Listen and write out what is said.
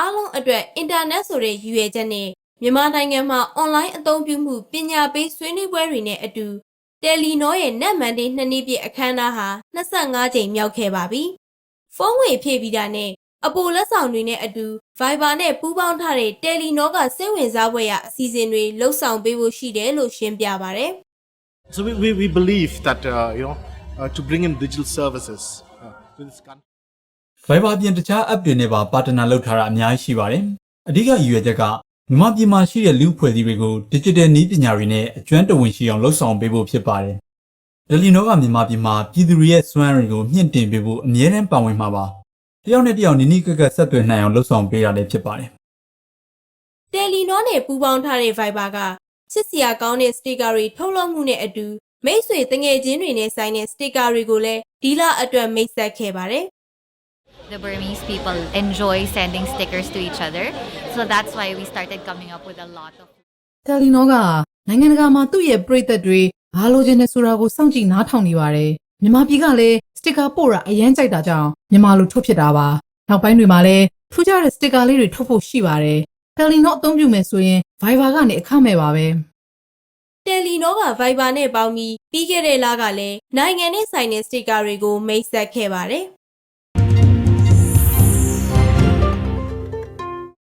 အားလုံးအတွက်အင်တာနက်ဆိုတဲ့ရည်ရွယ်ချက်နဲ့မြန်မာနိုင်ငံမှာအွန်လိုင်းအသုံးပြုမှုပညာပေးဆွေးနွေးပွဲတွေနဲ့အတူတယ်လီနောရဲ့နက်မန်ဒေးနှစ်နှစ်ပြည့်အခမ်းအနားဟာ25ကြိမ်မြောက်ခဲ့ပါပြီ။ဖုန်းငွေဖြည့်ပြီးတာနဲ့အပိုလက်ဆောင်တွေနဲ့အတူ Viber နဲ့ပူးပေါင်းထားတဲ့တယ်လီနောကစိတ်ဝင်စားဖွယ်ရာအစီအစဉ်တွေလှုပ်ဆောင်ပေးဖို့ရှိတယ်လို့ရှင်းပြပါဗျ။ So we, we, we believe that uh, you know uh, to bring in digital services uh, to this country. Viber ပြင်တခြား app တွေနဲ့ပါပါတနာလုပ်ထားတာအများကြီးရှိပါတယ်။အဓိကရည်ရွယ်ချက်ကမြန်မာပြည်မှာရှိတဲ့လူ့အဖွဲ့အစည်းတွေကို digital နည်းပညာတွေနဲ့အကျွမ်းတဝင်ရှိအောင်လှုပ်ဆောင်ပေးဖို့ဖြစ်ပါတယ်။တယ်လီနိုကမြန်မာပြည်မှာပြည်သူတွေရဲ့စွမ်းရည်ကိုမြင့်တင်ပေးဖို့အမြဲတမ်းပါဝင်မှာပါ။တယောက်နဲ့တယောက်နီးနီးကပ်ကပ်ဆက်သွယ်နိုင်အောင်လှုပ်ဆောင်ပေးတာလည်းဖြစ်ပါတယ်။တယ်လီနောနဲ့ပူးပေါင်းထားတဲ့ Viber ကချစ်စရာကောင်းတဲ့စတစ်ကာတွေထုတ်လုပ်မှုနဲ့အတူမိတ်ဆွေတငယ်ချင်းတွေနဲ့ဆိုင်တဲ့စတစ်ကာတွေကိုလည်းဒီလအတွက်မိတ်ဆက်ခဲ့ပါတယ် The Burmese people enjoy sending stickers to each other. So that's why we started coming up with a lot of တယ်လီနောကနိုင်ငံတကာမှာသူ့ရဲ့ပြည်သက်တွေဘာလိုချင်နေဆိုတာကိုစောင့်ကြည့်နားထောင်နေပါတယ်မြန်မာပြည်ကလည်းစတစ်ကာပို့တာအရန်ကြိုက်တာကြောင့်မြန်မာလိုထုတ်ဖြစ်တာပါနောက်ပိုင်းတွေမှာလည်းထူးခြားတဲ့စတစ်ကာလေးတွေထုတ်ဖို့ရှိပါတယ်တယ်လီနောအသုံးပြုမယ်ဆိုရင် Viber ကနေအခမဲ့ပါပဲ။တယ်လီနောက Viber နဲ့ပေါင်းပြီးပြီးခဲ့တဲ့လကလည်းနိုင်ငံနဲ့ဆိုင်တဲ့စတစ်ကာတွေကိုမိတ်ဆက်ခဲ့ပါတယ်။